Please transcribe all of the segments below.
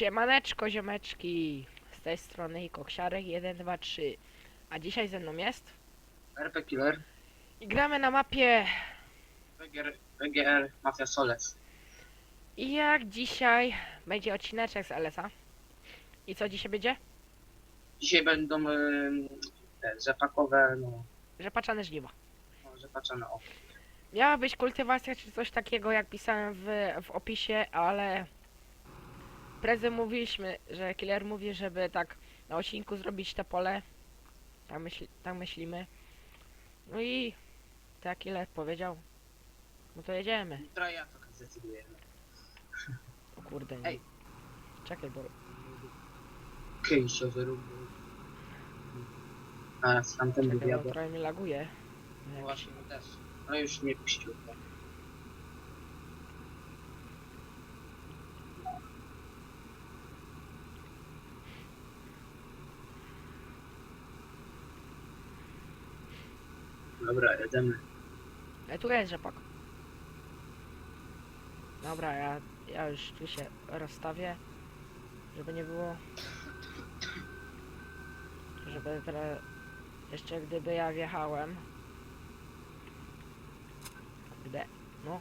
Siemaneczko, ziomeczki. Z tej strony i Koksiarek 1, 2, 3. A dzisiaj ze mną jest. RP Killer, I gramy na mapie. PGR, PGR Mafia Soles. I jak dzisiaj będzie odcineczek z LSA. I co dzisiaj będzie? Dzisiaj będą ym, te rzepakowe, no, Rzepaczane żniwa. no rzepaczane o. Miała być kultywacja czy coś takiego, jak pisałem w, w opisie, ale prezy mówiliśmy, że killer mówi, żeby tak na odcinku zrobić te pole. Tak, myśli, tak myślimy. No i tak killer powiedział. No to jedziemy. Jutro ja to zdecyduję. O kurde. Nie. Ej. Czekaj, bo Okej, się. A z tamten czekaj, bo wywiadu. trochę mi laguje. No właśnie, my też. No już nie puścił. Dobra, jedziemy. Ale tu jest rzepak. Dobra, ja, ja już tu się rozstawię, żeby nie było. Żeby teraz jeszcze gdyby ja wjechałem. Kurde, no.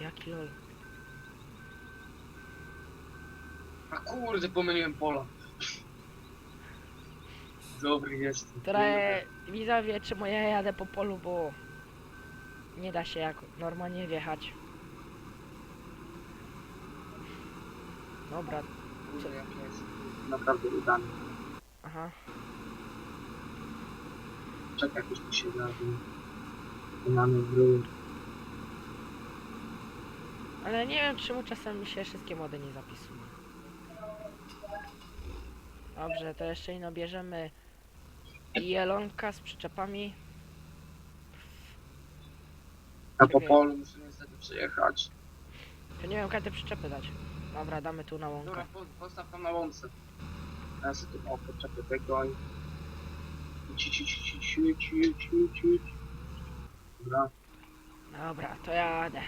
Jaki lol. A kurde, pomyliłem pola. Dobry jest. Teraz widzowie, czemu ja jadę po polu, bo nie da się jak normalnie wjechać. Dobra, Kurde, jak jest naprawdę udany. aha. Czekaj, jakoś tu się da. Mamy wróg. Ale nie wiem czemu czasem mi się wszystkie mody nie zapisują. Dobrze, to jeszcze ino bierzemy jelonka z przyczepami. A po polu muszę niestety przejechać. To nie wiem kiedy przyczepy dać. Dobra, damy tu na łąkę. Dobra, po, postaw tam na łące. Ja sobie tu o, poczekaj tego i... Ci, ci, ci, ci, ci, ci, ci, ci. Dobra, Dobra, to jadę.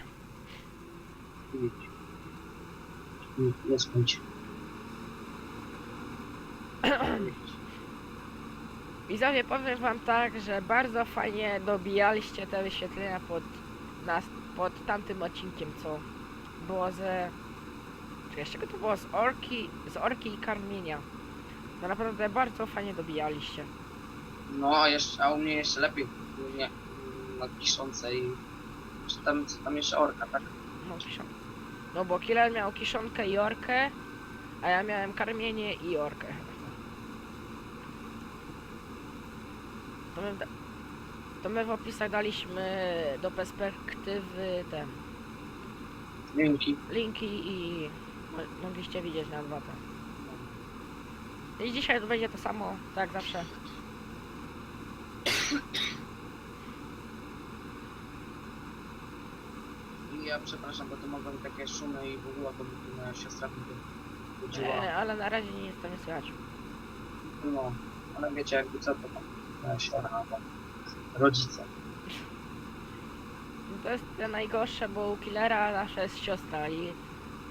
idź. Nie, nie skończ. Widzowie, powiem wam tak, że bardzo fajnie dobijaliście te wyświetlenia pod, nas, pod tamtym odcinkiem, co było ze... Czekaj, z czego to było? Z Orki, z Orki i Karmienia. To naprawdę bardzo fajnie dobijaliście. No, a jeszcze, a u mnie jeszcze lepiej. U mnie na kiszące i... Czy tam, co tam jeszcze orka, tak? No, kiszon... no bo Killer miał kiszonkę i orkę, a ja miałem karmienie i orkę. To my, to my w opisach daliśmy do perspektywy ten Dzięki. linki i mo- mogliście widzieć na dwa te. I dzisiaj to będzie to samo, tak jak zawsze. I ja przepraszam, bo to mogą być takie szumy i w ogóle, bo tu moja siostra mi tu chodziła. E, ale na razie nic tam nie słychać. No, ale wiecie, jakby co to tam rodzice. No to jest te najgorsze, bo u Killera nasza jest siostra i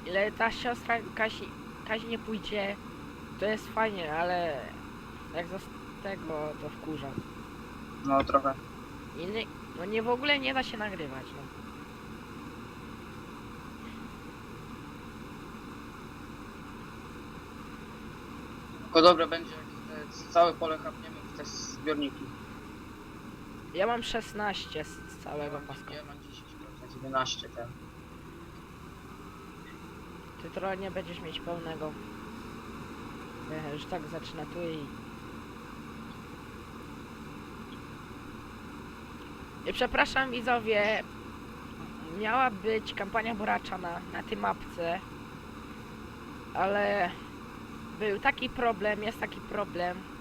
ile ta siostra Kasi, Kasi nie pójdzie, to jest fajnie, ale jak z tego to wkurza. No trochę. I nie, no nie w ogóle nie da się nagrywać, no. Tylko dobre będzie, jak te całe pole chapniemy w te zbiorniki. Ja mam 16 z, całego paska. Ja mam 10%, 11 ten. Ty trochę nie będziesz mieć pełnego. Ja już tak zaczyna tu i... I przepraszam widzowie, miała być kampania buraczana na tej mapce, ale był taki problem, jest taki problem,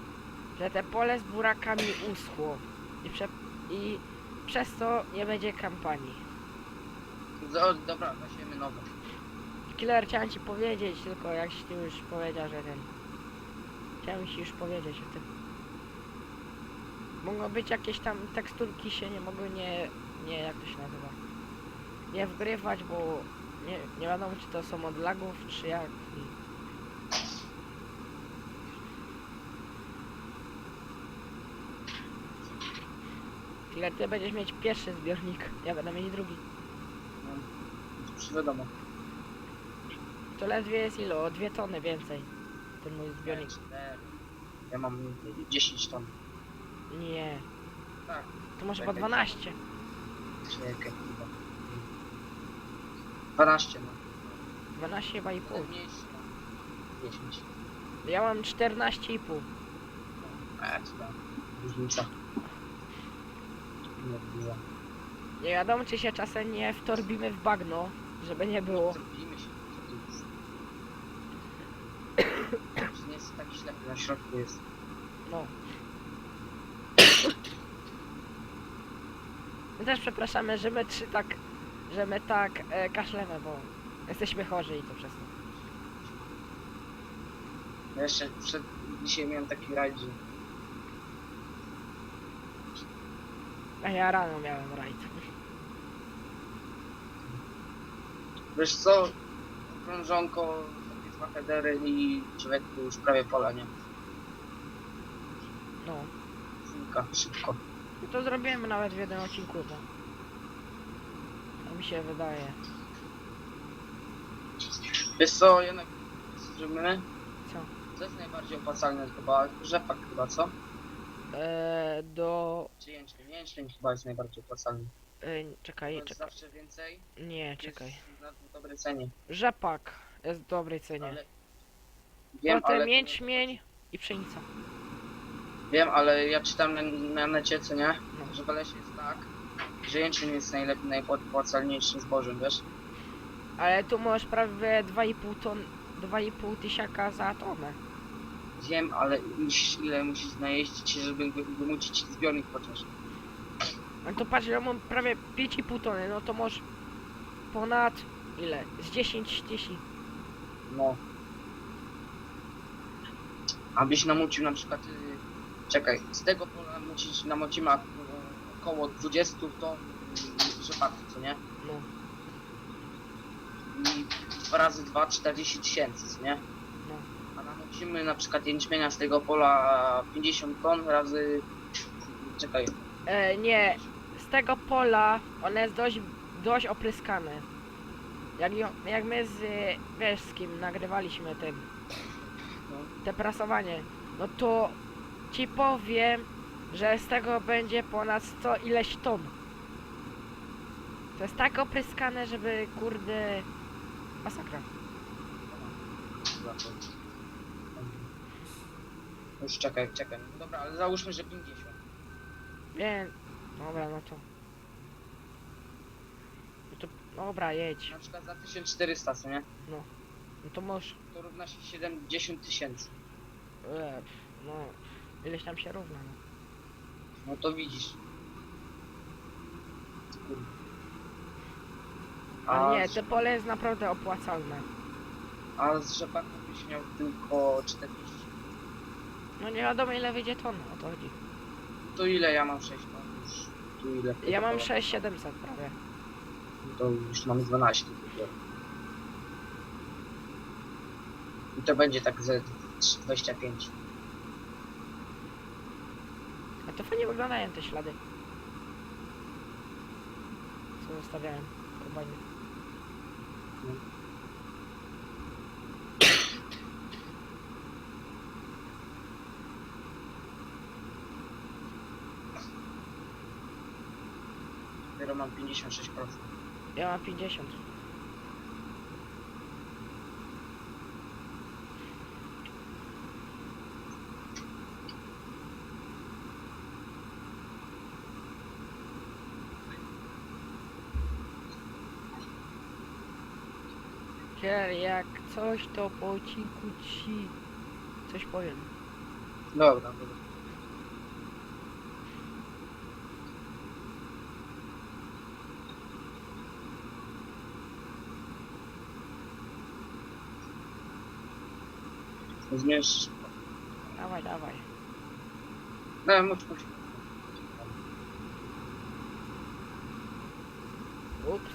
że te pole z burakami uschło i, prze, i przez to nie będzie kampanii. Do, dobra, weźmiemy nowe. Killer chciałem ci powiedzieć, tylko jakś ty już powiedział, że ten. Chciałem ci już powiedzieć o tym. Mogą być jakieś tam teksturki się nie mogły nie. nie jak to się nazywa. Nie wgrywać, bo Nie, nie wiadomo czy to są od lagów, czy jak. Ile ty będziesz mieć pierwszy zbiornik, ja będę mieć drugi. No, już wiadomo. To ledwie jest ile? O dwie tony więcej. Ten mój zbiornik. Cztery. Ja mam 10 ton. Nie. Tak. To może po Czekaj. 12. Czekaj, chyba. 12 no. 12 chyba i pół. Mniejszy no. 10. Ja mam 14,5. A, co tam? Różnica. Nie. Nie wiadomo czy się czasem nie wtorbimy w bagno, żeby nie było. Zrobimy się. Co tu jest? Czy nie jest taki ślepy na środku jest. No. My też przepraszamy, że my trzy tak, że my tak e, kaszlemy, bo jesteśmy chorzy i to przez to. Ja jeszcze przed dzisiaj miałem taki rajd, że A ja rano miałem rajd. Wiesz co, krążonko, takie dwa headery i człowiek już prawie pola, nie? No. Znika, szybko. I to zrobimy nawet w jednym odcinku, to. To mi się wydaje. Wiesz co, jednak zrobimy? Co? Co jest najbardziej opłacalne chyba? Rzepak chyba, co? E, do... Jęczmień? Jęczmień chyba jest najbardziej opłacalny. E, czekaj, jest czekaj. zawsze więcej. Nie, czekaj. Jest na dobrej cenie. Rzepak jest w dobrej cenie. Ale... Wiem, Potem ale... jęczmień i pszenica. Wiem, ale ja czytam na, na necie, co nie? No. Że w lesie jest tak, że jęczmień jest najlepiej, najopłacalniejszym zbożem, wiesz? Ale tu masz prawie 2,5 ton... 2,5 tysiaka za tonę. Wiem, ale musisz, ile musisz najeździć się, żeby wy- wymucić zbiornik chociaż. No to patrz, ja mam prawie 5,5 tony, no to masz ponad ile? Z 10 tysięcy. No. Abyś namucił na przykład, y, czekaj, z tego pola namucić, namocimy ak- około 20 ton y, rzepaku, co nie? No. I dwa razy 2, 40 tysięcy, co nie? Namucimy na przykład jęczmienia z tego pola 50 ton razy, czekaj, E, nie, z tego pola one jest dość, dość opryskane. Jak, ją- jak my z, wiesz z kim nagrywaliśmy ten, no, te prasowanie, no to ci powiem, że z tego będzie ponad 100 ileś ton. To jest tak opryskane, żeby kurde... Masakra. Już czekaj, czekaj. No Dobra, ale załóżmy, że 50. Wiem. Dobra, no to... No to... Dobra, jedź. Na przykład za 1400, co nie? No to możesz... To równa się 70 tysięcy. E, no... Ileś tam się równa, no. No to widzisz. Kurde. Ale nie, z- te pole jest naprawdę opłacalne. A z rzepaku byś miał tylko 40. No nie wiadomo ile wyjdzie ton, o to chodzi. To ile ja mam 6 ton już? Tu ile? Ja mam To- 6700 prawie. To już mamy 12 dopiero. I to będzie tak ze 25. A to fajnie wyglądają te ślady. Co zostawiałem w kombajnie. Dopiero mam 56%. Ja mam 50. Kier, jak coś to po cichu ci coś powiem. Dobra, dobra. Rozumiesz? Dawaj, dawaj. Dawaj, mów, mów. Ups.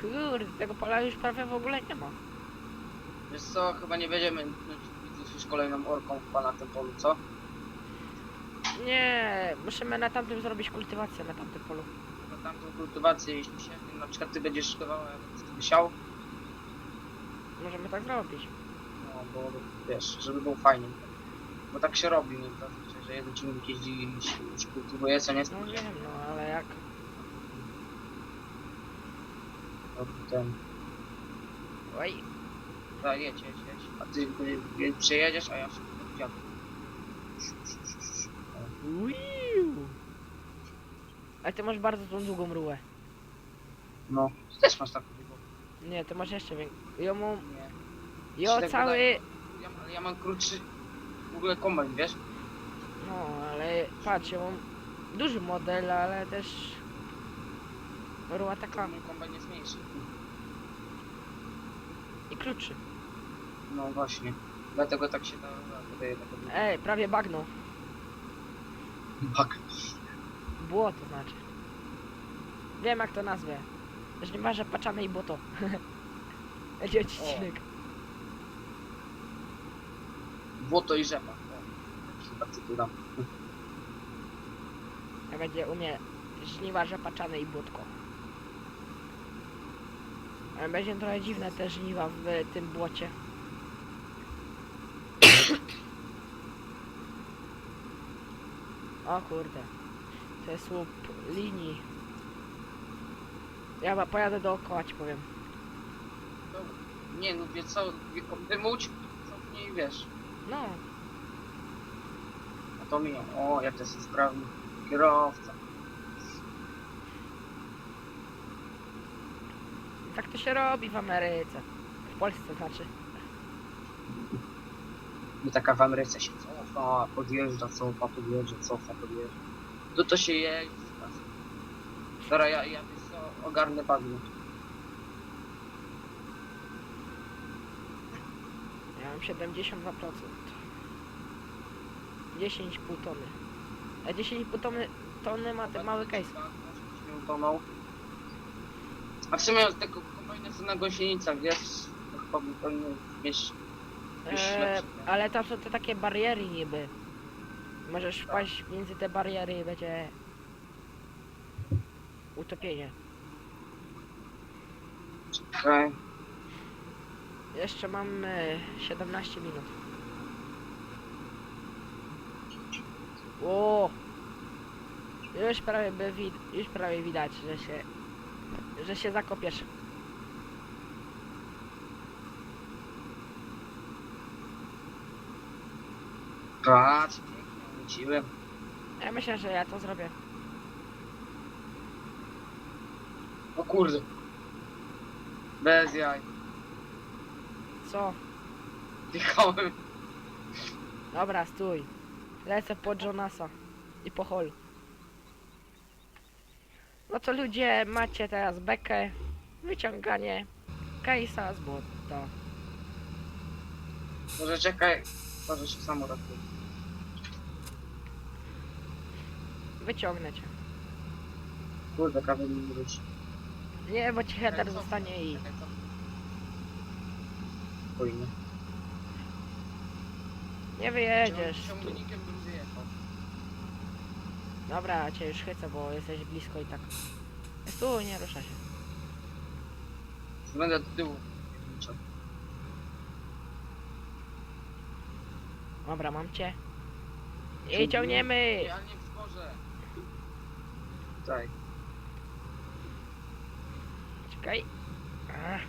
Kurde, tego pola już prawie w ogóle nie ma. Wiesz co, chyba nie będziemy już kolejną orką chyba na tym polu, co? Nie, musimy na tamtym zrobić kultywację, na tamtym polu. Tamtą kultywację, jeśli się, na przykład ty będziesz będę siał, Możemy tak zrobić. no bo wiesz, żeby było fajnie. Bo tak się robi, nie? Zazwyczaj, że jeden ciągnik jeździ i się już kultywuje, co nie? No wiem, no ale jak... No, ten, Oj, tak, jedź, jedź, jedź. A ty y, y, przejedziesz, a ja się jadę. Uiu. Ale ty masz bardzo tą długą rurę. No, ty też masz taką długą. Nie, ty masz jeszcze większą. Ja mam... Nie. Jo, Ci tak cały... wydaje. Ja, ale ja mam krótszy w ogóle kombajn, wiesz? No, ale patrz, ja mam duży model, ale też... Rura taka Mój kombajn jest mniejszy. i krótszy. No właśnie. Dlatego tak się da, taką Ej, prawie bagno. Bak. Błoto znaczy. Wiem jak to nazwę. Żniwarze paczane i błoto. Będzie odcinek. Błoto i rzepa. O, dam. A będzie u mnie żniwarze paczane i błotko. Ale będzie trochę dziwne te żniwa w tym błocie. O kurde. To jest słup linii. Ja pojadę dookoła ci powiem. No, nie no, wie co, wymóć, cofnij i wiesz. No, A to miją. O, jak to jest sprawny kierowca. tak to się robi w Ameryce. W Polsce znaczy. I taka w Ameryce się cofa, podjeżdża, cofa, podjeżdża, cofa, podjeżdża. To to się jeździ. Dobra, ja, ja wiesz co, ogarnę bagno. Ja mam 72%. 10,5 tony. A 10,5 tony, tony ma ten mały case. Nie utonął. A w sumie tego kombajna są na gąsienicach, wiesz? To chyba by powinno mieć Eee, lepszy, ale tam są te takie bariery niby. Możesz wpaść między te bariery i będzie utopienie. Czekaj. Jeszcze mam e, 17 minut. O! Już prawie by wid- już prawie widać, że się że się zakopiesz. Patrz, wróciłem. Ja myślę, że ja to zrobię. O kurde. Bez jaj. Co? Wjechałem. Dobra, stój. Lecę po Jonasa i po Hol. No to ludzie, macie teraz bekę, wyciąganie case'a z błota. Może czekaj. Może się samo ratuje. Wyciągnę cię. Kurde, prawie mi wróci. Nie, bo ci header zostanie i... Spokojnie. Nie wyjedziesz. Ciąg- Ciągnikiem bym wyjechał. Dobra, cię już chycę, bo jesteś blisko i tak. Tu nie rusza się. Będę do tyłu. Dobra, mam cię. I ciągniemy! Ja nie. Tutaj. Czekaj. Ach.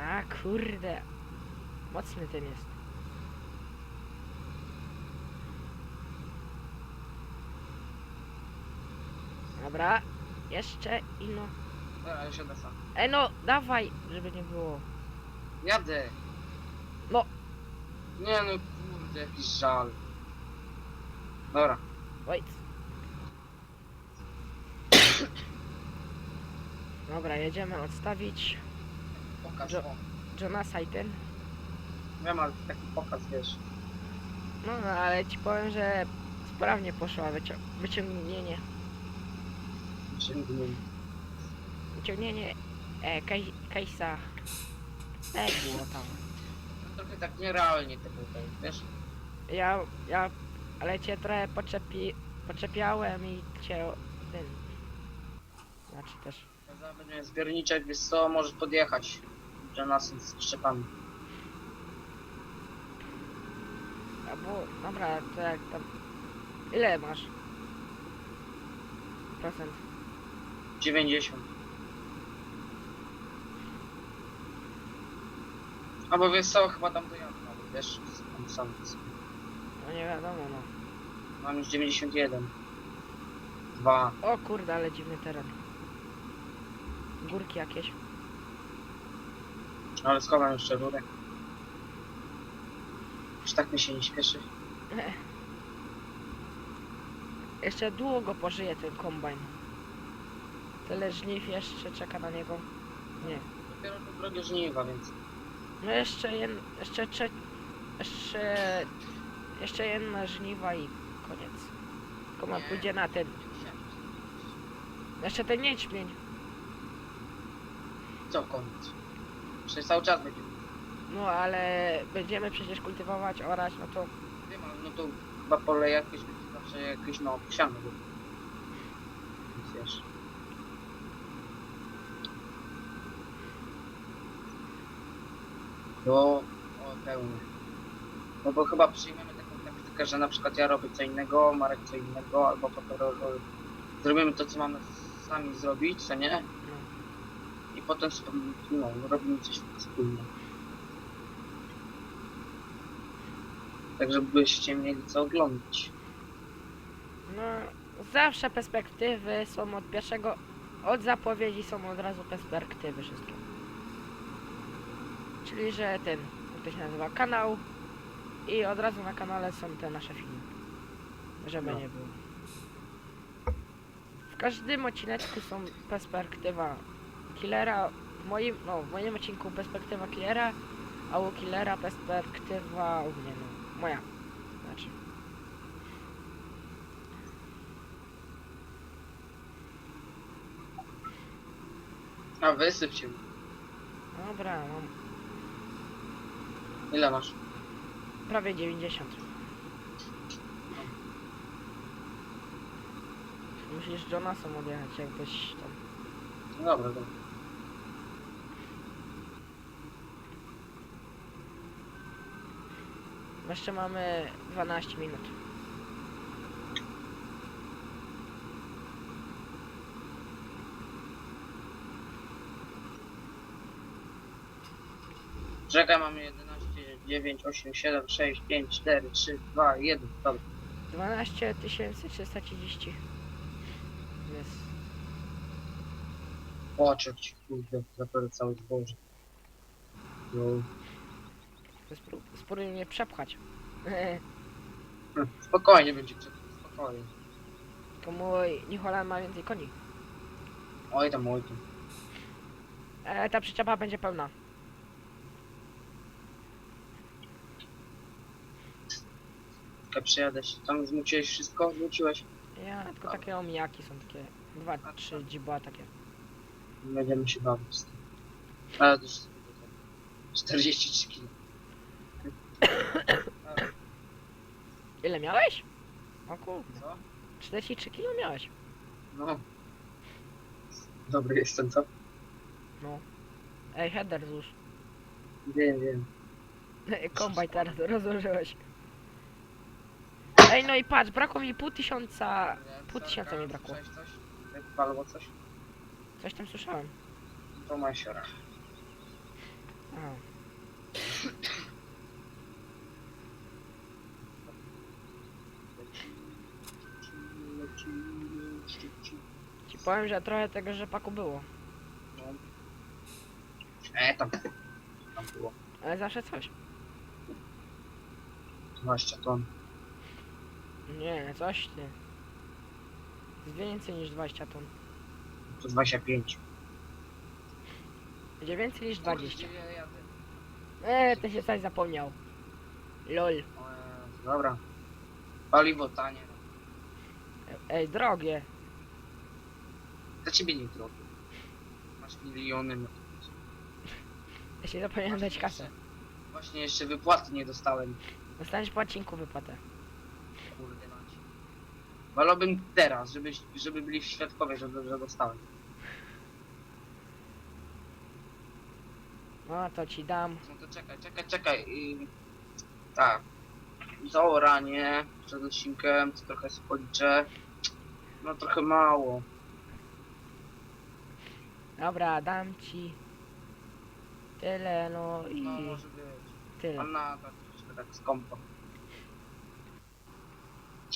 A kurde. Mocny ten jest. Dobra. Jeszcze i no. Dobra, ja siadę sam. E no, dawaj, żeby nie było. Jadę. No. Nie no, kurde, jakiś żal. Dobra. Wait. Dobra, jedziemy odstawić Pokaż Jo- o. Jonasa i ten. Wiem, ale taki pokaz, wiesz. No, no ale ci powiem, że Sprawnie poszła wycią wyciągnięcie. Ciągniemy. Wyciągnięcie e, kaj Kajsa. Jak było tam? Trochę tak nierealnie to było, wiesz? Ja, ja, ale cię trochę podczepi, podczepiałem i cię, ten, znaczy też, Będziemy zbiorniczek, wiesz co, możesz podjechać do nas z szczepami. albo, dobra, to jak tam, ile masz? Procent. 90. Albo wiesz co, chyba tam dojadę wiesz, tam sam. No nie wiadomo, no. Mam już 91. 2. O kurde, ale dziwny teren. Górki jakieś. Ale schowam jeszcze rurę. Już tak mi się nie śpieszy. Jeszcze długo pożyje ten kombajn. Tyle żniw jeszcze czeka na niego. Nie. Dopiero to drogie żniwa, więc... No jeszcze jed... jeszcze trze... jeszcze... jeszcze jedna żniwa i koniec. Koma pójdzie na ten. Jeszcze ten niedźwień. Co koniec? Przecież cały czas będzie. No ale będziemy przecież kultywować, orać, no to Wiem, ale no to chyba pole jakieś będzie zawsze jakieś no będzie. Więc wiesz. To o pełny. No bo chyba przyjmiemy taktykę, że na przykład ja robię co innego, Marek co innego, albo po zrobimy to, co mamy sami zrobić, co nie? I potem no, robimy coś wspólnie. Tak, żebyście mieli co oglądać. No, zawsze perspektywy są od pierwszego, od zapowiedzi są od razu perspektywy wszystkie. Czyli, że ten, jak to się nazywa, kanał i od razu na kanale są te nasze filmy. Żeby No. nie było. W każdym odcineczku są perspektywa killera, w moim, no, w moim odcinku perspektywa killera, a u killera perspektywa u mnie, no, moja. Znaczy. A wysyp się. Dobra, mam Ile masz? Prawie 90. Musisz Jonasem odjechać jakbyś tam. No dobra, dobra. Jeszcze mamy 12 minut. Czekaj, mamy 11, 9, 8, 7, 6, 5, 4, 3, 2, 1. Dobra. 12 330. Jest. Oczek kurde, zapełnię całe zboże. No, Spró- Spróbuj mnie przepchać. hm, spokojnie będzie, spokojnie. Tylko mój Nicholan ma więcej koni. Oj tam, oj tam. E, ta przyczepa będzie pełna. Jak przyjadę się, tam zmuciłeś wszystko? Zmuciłeś? Ja tylko takie omijaki są takie. Dwa, trzy dzibła takie. Będziemy się bawić z tym. Ale to już 43 kg. Ile miałeś? O kurde. Co? 43 kilo miałeś. No. Dobry jestem, co? Ej, header złóż. Wiem, wiem. Kombaj teraz rozłożyłeś. Ej, no i patrz, brakło mi pół tysiąca. Pół tysiąca mi brakło. Coś? Jak Albo coś? Coś tam słyszałem. To ma siora. Aha. Ci powiem, że trochę tego rzepaku było. No. E, tam. Tam było. Ale zawsze coś. 12 ton. Nie, coś ty. Jest więcej niż 20 ton. To 25. Będzie więcej niż 20. Kurde, ja jadę. Eee, ty się coś zapomniał. Lol. O Jezu, Dobra. Paliwo tanie. Ej, drogie. Dla ciebie nie drogie. Masz miliony. No. Ja się zapomniałem dać kasę. Właśnie jeszcze wypłaty nie dostałem. Dostaniesz po odcinku wypłatę. Kurde macie. Wolałbym teraz, żeby, żeby byli świadkowie, że, że dostałem. No to ci dam. No to czekaj, czekaj, czekaj. I... Tak. Zaoranie przed odcinkiem, to trochę sobie policzę. No trochę mało. Dobra, dam ci. Tyle, no i No może być. tyle. A na tak, tak skąpo.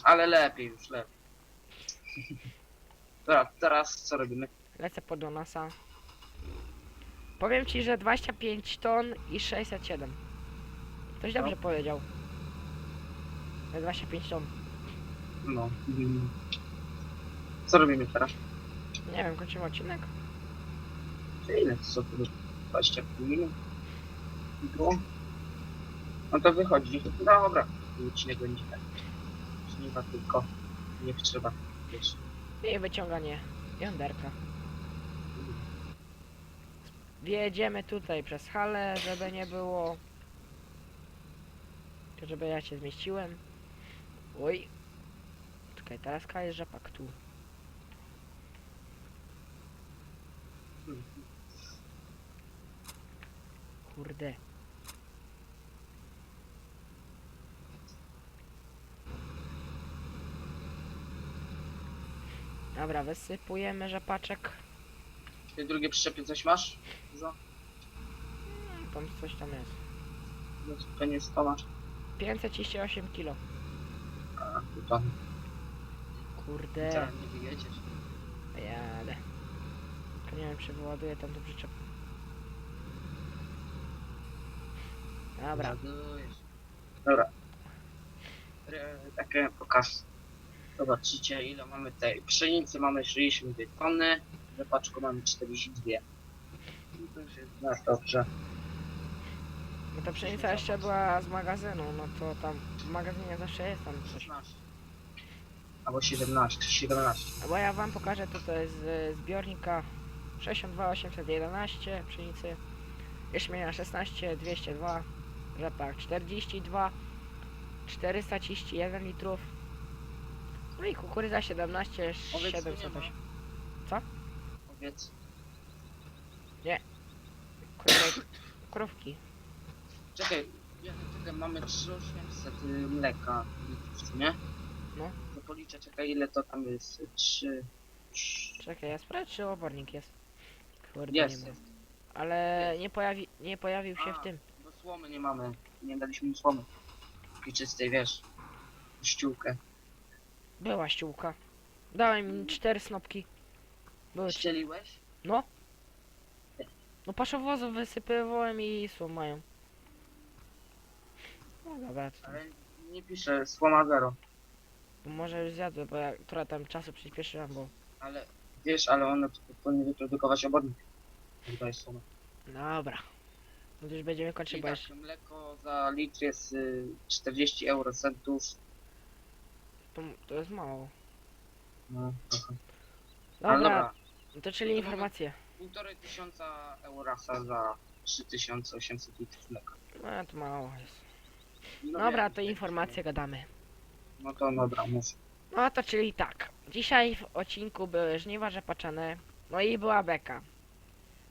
Ale lepiej już, lepiej. Dobra, teraz co robimy? Lecę po Donasa. Powiem ci, że 25 ton i 607. Ktoś dobrze No. powiedział. Że 25 ton. No. mm. Co robimy teraz? Nie wiem, kończymy odcinek. Czy ile to co tu 20 minut? Było? No to wychodzi. Dobra. Odcinek będzie tak. Żniwa tylko. Nie trzeba. Wiesz. I wyciąganie jąderka. Wjedziemy tutaj przez halę, żeby nie było. Żeby ja się zmieściłem. Oj. Czekaj, teraz jest rzepak tu. Kurde. Dobra, wysypujemy rzepaczek. Ty drugie przyczepy coś masz? Za? Tam coś tam jest. No to nie jest to masz. 538 kilo. A, to Kurde. Wcale nie wyjedziesz. Jadę. Tylko nie wiem, czy wyładuję tam do przyczep. Dobra. Ładujesz. Dobra. Re- Takie pokaż. Zobaczycie ile mamy tej pszenicy. Mamy 62 tony. W rzepaczku mamy 42. No to już jest na dobrze. No ta pszenica jeszcze była z magazynu, no to tam w magazynie zawsze jest tam coś. 16. Albo 17. 17. No bo ja wam pokażę, to to jest z zbiornika 62811 pszenicy, jeszmienia 16, 202, rzepak 42, 431 litrów, no i kukurydza 17, Powiedz, tu nie 708. Powiedz. Kurde, krówki. Czekaj. Ja, czekaj, mamy 3800 y, mleka co nie? No. To policzę, czekaj ile to tam jest. 3... Czekaj, ja sprawdzę, czy obornik jest. Kurde, Jest, nie ma. jest. Ale nie, pojawi, nie pojawił się A. w tym. Bo słomy nie mamy. Nie daliśmy mu słomy. Takiej czystej, wiesz. Ściółkę. Była ściółka. Dałem mi cztery snopki. Były cztery. Ścieliłeś? No. No paszowozu wysypywałem i słomają. No dobra, to Ale nie piszę słoma zero. to może już zjadłem, bo ja trochę tam czasu przyspieszyłem, bo... Ale wiesz, ale one p- powinny wyprodukować obornik. Jak dajesz słomę. Dobra. No to już będziemy kończyć, I bo tak, jeszcze... mleko za litr jest y, 40 euro centów. To, to jest mało. No, trochę. Dobra, Ale dobra. no to czyli informacje. Półtorej tysiąca eurasa za 3800 litrów mleka. No to mało jest. No Dobra, wiem, to informacje gadamy. No to dobra, mów. No to czyli tak. Dzisiaj w odcinku były żniwa rzepaczane, no i była beka.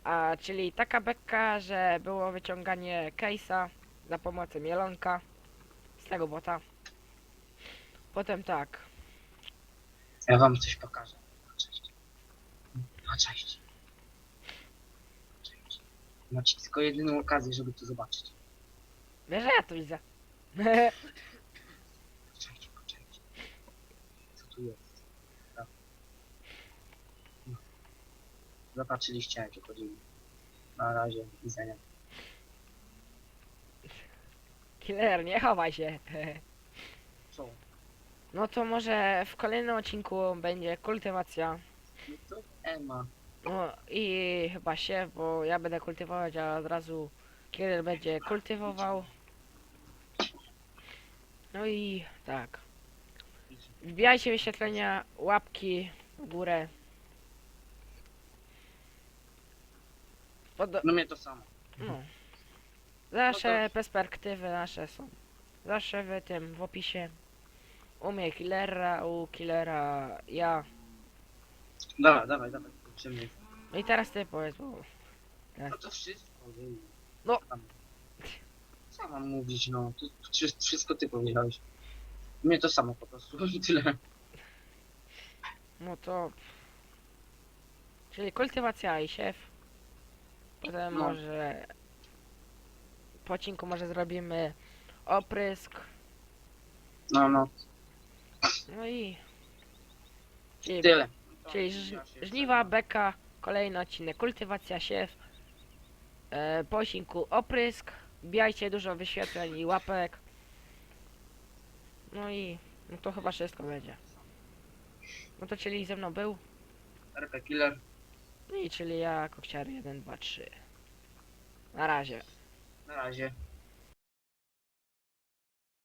A czyli taka beka, że było wyciąganie case'a za pomocą mielonka z tego bota. Potem tak. Ja wam coś pokażę. Cześć. No, cześć. Cześć. Macie tylko jedyną okazję, żeby to zobaczyć. Wiesz, że ja to widzę. Cześć, cześć. Co tu jest? Tak. No. Zobaczyliście, jakie chodzimy. Na razie, widzenia. Killer, nie chowaj się. Co? No to może w kolejnym odcinku będzie kultywacja. No to Ema. No i chyba się, bo ja będę kultywować, a od razu Killer będzie kultywował. No i tak. Wbijajcie wyświetlenia, łapki w górę. Pod... No mnie to samo. No. Nasze No to- perspektywy nasze są. Zawsze w tym, w opisie. U mnie killera, u killera ja. Dawaj, dawaj, dawaj. Zobaczymy. No i teraz ty powiedz, bo... No to wszystko. ej. No. Tam. Co mam mówić, no? To wszy- wszystko ty powiedziałeś. Mnie to samo po prostu. I tyle. No to... Czyli kultywacja i siew. Potem No. może... Po odcinku może zrobimy oprysk. No, no. No i... Czyli, Tyle. czyli ż, żniwa, beka, kolejny odcinek kultywacja, siew. E, po odcinku oprysk. Wbijajcie dużo wyświetleń i łapek. No i... No to chyba wszystko będzie. No to czyli ze mną był. RP Killer. No i czyli ja, Kokciary 1, 2, 3. Na razie. Na razie.